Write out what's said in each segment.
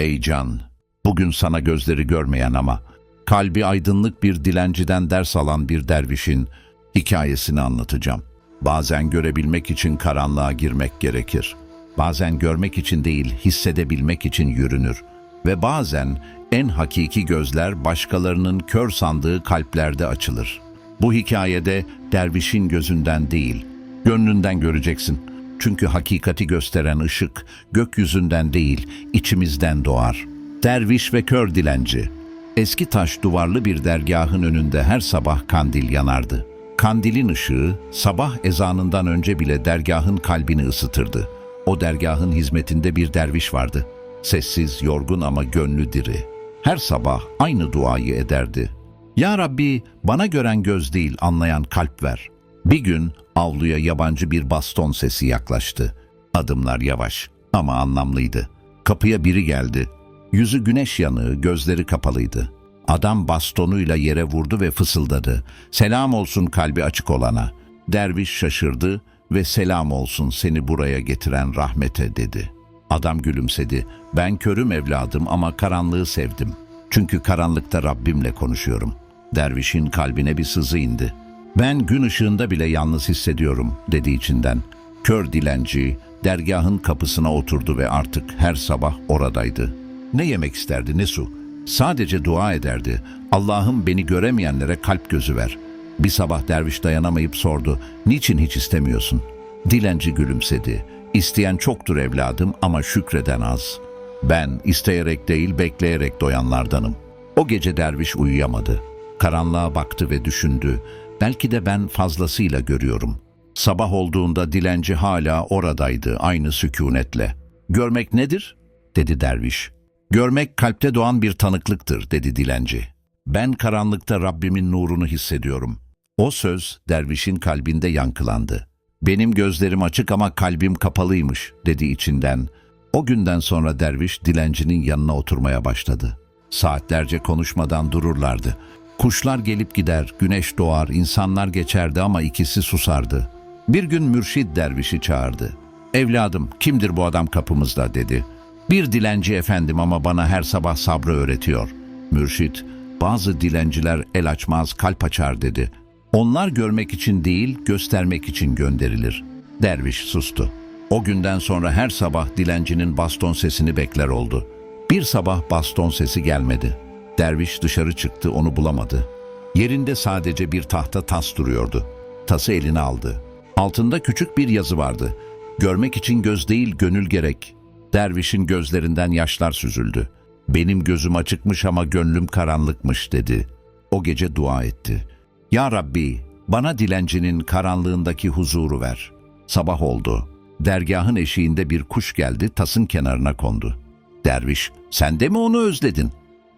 Ey can, bugün sana gözleri görmeyen ama kalbi aydınlık bir dilenciden ders alan bir dervişin hikayesini anlatacağım. Bazen görebilmek için karanlığa girmek gerekir. Bazen görmek için değil, hissedebilmek için yürünür. Ve bazen en hakiki gözler başkalarının kör sandığı kalplerde açılır. Bu hikayede dervişin gözünden değil, gönlünden göreceksin. Çünkü hakikati gösteren ışık gökyüzünden değil, içimizden doğar. Derviş ve kör dilenci. Eski taş duvarlı bir dergahın önünde her sabah kandil yanardı. Kandilin ışığı sabah ezanından önce bile dergahın kalbini ısıtırdı. O dergahın hizmetinde bir derviş vardı. Sessiz, yorgun ama gönlü diri. Her sabah aynı duayı ederdi. Ya Rabbi bana gören göz değil anlayan kalp ver. Bir gün avluya yabancı bir baston sesi yaklaştı. Adımlar yavaş ama anlamlıydı. Kapıya biri geldi. Yüzü güneş yanığı, gözleri kapalıydı. Adam bastonuyla yere vurdu ve fısıldadı. Selam olsun kalbi açık olana. Derviş şaşırdı ve selam olsun seni buraya getiren rahmete dedi. Adam gülümsedi. Ben körüm evladım ama karanlığı sevdim. Çünkü karanlıkta Rabbimle konuşuyorum. Dervişin kalbine bir sızı indi. Ben gün ışığında bile yalnız hissediyorum dedi içinden. Kör dilenci dergahın kapısına oturdu ve artık her sabah oradaydı. Ne yemek isterdi ne su. Sadece dua ederdi. Allah'ım beni göremeyenlere kalp gözü ver. Bir sabah derviş dayanamayıp sordu. Niçin hiç istemiyorsun? Dilenci gülümsedi. İsteyen çoktur evladım ama şükreden az. Ben isteyerek değil bekleyerek doyanlardanım. O gece derviş uyuyamadı. Karanlığa baktı ve düşündü. Belki de ben fazlasıyla görüyorum. Sabah olduğunda dilenci hala oradaydı aynı sükunetle. Görmek nedir? dedi derviş. Görmek kalpte doğan bir tanıklıktır dedi dilenci. Ben karanlıkta Rabbimin nurunu hissediyorum. O söz dervişin kalbinde yankılandı. Benim gözlerim açık ama kalbim kapalıymış dedi içinden. O günden sonra derviş dilencinin yanına oturmaya başladı. Saatlerce konuşmadan dururlardı. Kuşlar gelip gider, güneş doğar, insanlar geçerdi ama ikisi susardı. Bir gün mürşid dervişi çağırdı. Evladım kimdir bu adam kapımızda dedi. Bir dilenci efendim ama bana her sabah sabrı öğretiyor. Mürşit, bazı dilenciler el açmaz kalp açar dedi. Onlar görmek için değil, göstermek için gönderilir. Derviş sustu. O günden sonra her sabah dilencinin baston sesini bekler oldu. Bir sabah baston sesi gelmedi. Derviş dışarı çıktı, onu bulamadı. Yerinde sadece bir tahta tas duruyordu. Tası eline aldı. Altında küçük bir yazı vardı. Görmek için göz değil, gönül gerek. Dervişin gözlerinden yaşlar süzüldü. Benim gözüm açıkmış ama gönlüm karanlıkmış dedi. O gece dua etti. Ya Rabbi, bana dilencinin karanlığındaki huzuru ver. Sabah oldu. Dergahın eşiğinde bir kuş geldi, tasın kenarına kondu. Derviş, sen de mi onu özledin?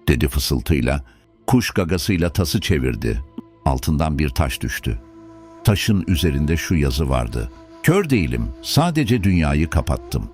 Dedi fısıltıyla. Kuş gagasıyla tası çevirdi. Altından bir taş düştü. Taşın üzerinde şu yazı vardı. Kör değilim, sadece dünyayı kapattım.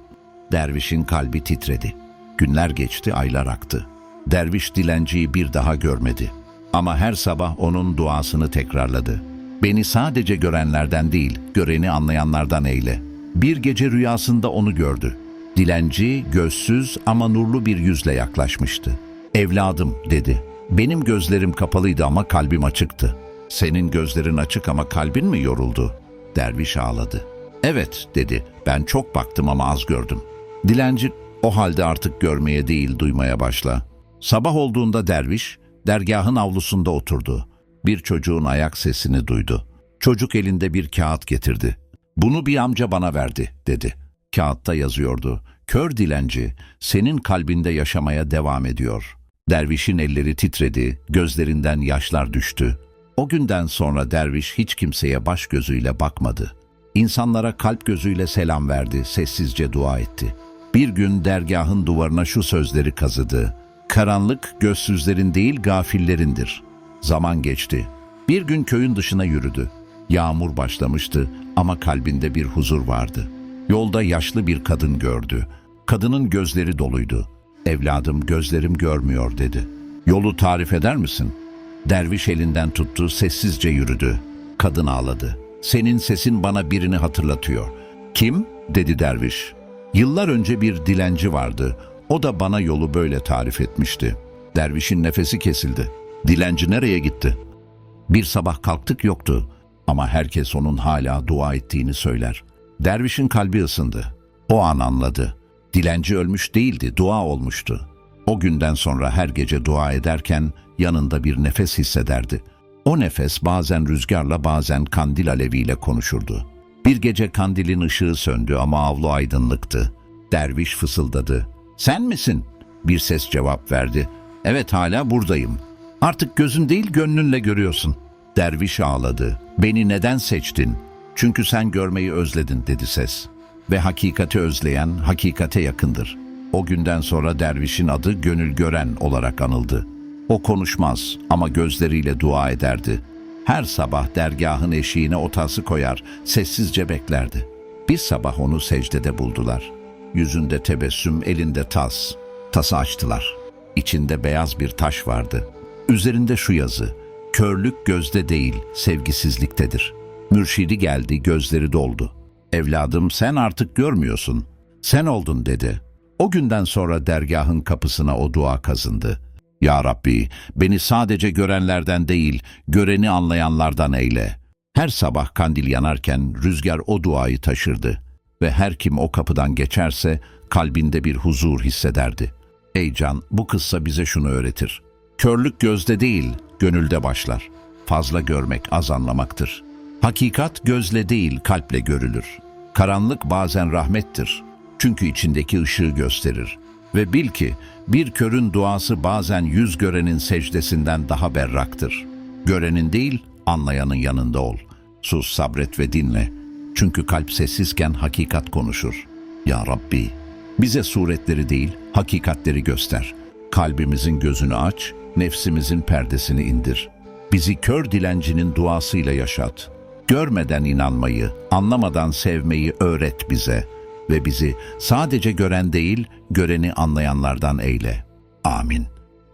Dervişin kalbi titredi. Günler geçti, aylar aktı. Derviş dilenciyi bir daha görmedi. Ama her sabah onun duasını tekrarladı. Beni sadece görenlerden değil, göreni anlayanlardan eyle. Bir gece rüyasında onu gördü. Dilenci, gözsüz ama nurlu bir yüzle yaklaşmıştı. Evladım dedi. Benim gözlerim kapalıydı ama kalbim açıktı. Senin gözlerin açık ama kalbin mi yoruldu? Derviş ağladı. Evet dedi. Ben çok baktım ama az gördüm. Dilenci o halde artık görmeye değil duymaya başla. Sabah olduğunda derviş dergahın avlusunda oturdu. Bir çocuğun ayak sesini duydu. Çocuk elinde bir kağıt getirdi. Bunu bir amca bana verdi dedi. Kağıtta yazıyordu. Kör dilenci senin kalbinde yaşamaya devam ediyor. Dervişin elleri titredi, gözlerinden yaşlar düştü. O günden sonra derviş hiç kimseye baş gözüyle bakmadı. İnsanlara kalp gözüyle selam verdi, sessizce dua etti. Bir gün dergahın duvarına şu sözleri kazıdı. Karanlık gözsüzlerin değil gafillerindir. Zaman geçti. Bir gün köyün dışına yürüdü. Yağmur başlamıştı ama kalbinde bir huzur vardı. Yolda yaşlı bir kadın gördü. Kadının gözleri doluydu. Evladım gözlerim görmüyor dedi. Yolu tarif eder misin? Derviş elinden tuttu, sessizce yürüdü. Kadın ağladı. Senin sesin bana birini hatırlatıyor. Kim? dedi derviş. Yıllar önce bir dilenci vardı. O da bana yolu böyle tarif etmişti. Dervişin nefesi kesildi. Dilenci nereye gitti? Bir sabah kalktık yoktu ama herkes onun hala dua ettiğini söyler. Dervişin kalbi ısındı. O an anladı. Dilenci ölmüş değildi, dua olmuştu. O günden sonra her gece dua ederken yanında bir nefes hissederdi. O nefes bazen rüzgarla bazen kandil aleviyle konuşurdu. Bir gece kandilin ışığı söndü ama avlu aydınlıktı. Derviş fısıldadı. Sen misin? Bir ses cevap verdi. Evet hala buradayım. Artık gözün değil gönlünle görüyorsun. Derviş ağladı. Beni neden seçtin? Çünkü sen görmeyi özledin dedi ses. Ve hakikati özleyen hakikate yakındır. O günden sonra dervişin adı gönül gören olarak anıldı. O konuşmaz ama gözleriyle dua ederdi. Her sabah dergahın eşiğine otası koyar, sessizce beklerdi. Bir sabah onu secdede buldular. Yüzünde tebessüm, elinde tas. Tası açtılar. İçinde beyaz bir taş vardı. Üzerinde şu yazı, körlük gözde değil, sevgisizliktedir. Mürşidi geldi, gözleri doldu. Evladım sen artık görmüyorsun. Sen oldun dedi. O günden sonra dergahın kapısına o dua kazındı. Ya Rabbi, beni sadece görenlerden değil, göreni anlayanlardan eyle. Her sabah kandil yanarken rüzgar o duayı taşırdı ve her kim o kapıdan geçerse kalbinde bir huzur hissederdi. Ey can, bu kıssa bize şunu öğretir. Körlük gözde değil, gönülde başlar. Fazla görmek az anlamaktır. Hakikat gözle değil, kalple görülür. Karanlık bazen rahmettir. Çünkü içindeki ışığı gösterir. Ve bil ki bir körün duası bazen yüz görenin secdesinden daha berraktır. Görenin değil, anlayanın yanında ol. Sus, sabret ve dinle. Çünkü kalp sessizken hakikat konuşur. Ya Rabbi, bize suretleri değil, hakikatleri göster. Kalbimizin gözünü aç, nefsimizin perdesini indir. Bizi kör dilencinin duasıyla yaşat. Görmeden inanmayı, anlamadan sevmeyi öğret bize ve bizi sadece gören değil, göreni anlayanlardan eyle. Amin.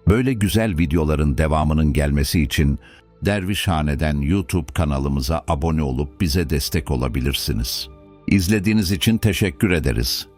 Böyle güzel videoların devamının gelmesi için Dervişhane'den YouTube kanalımıza abone olup bize destek olabilirsiniz. İzlediğiniz için teşekkür ederiz.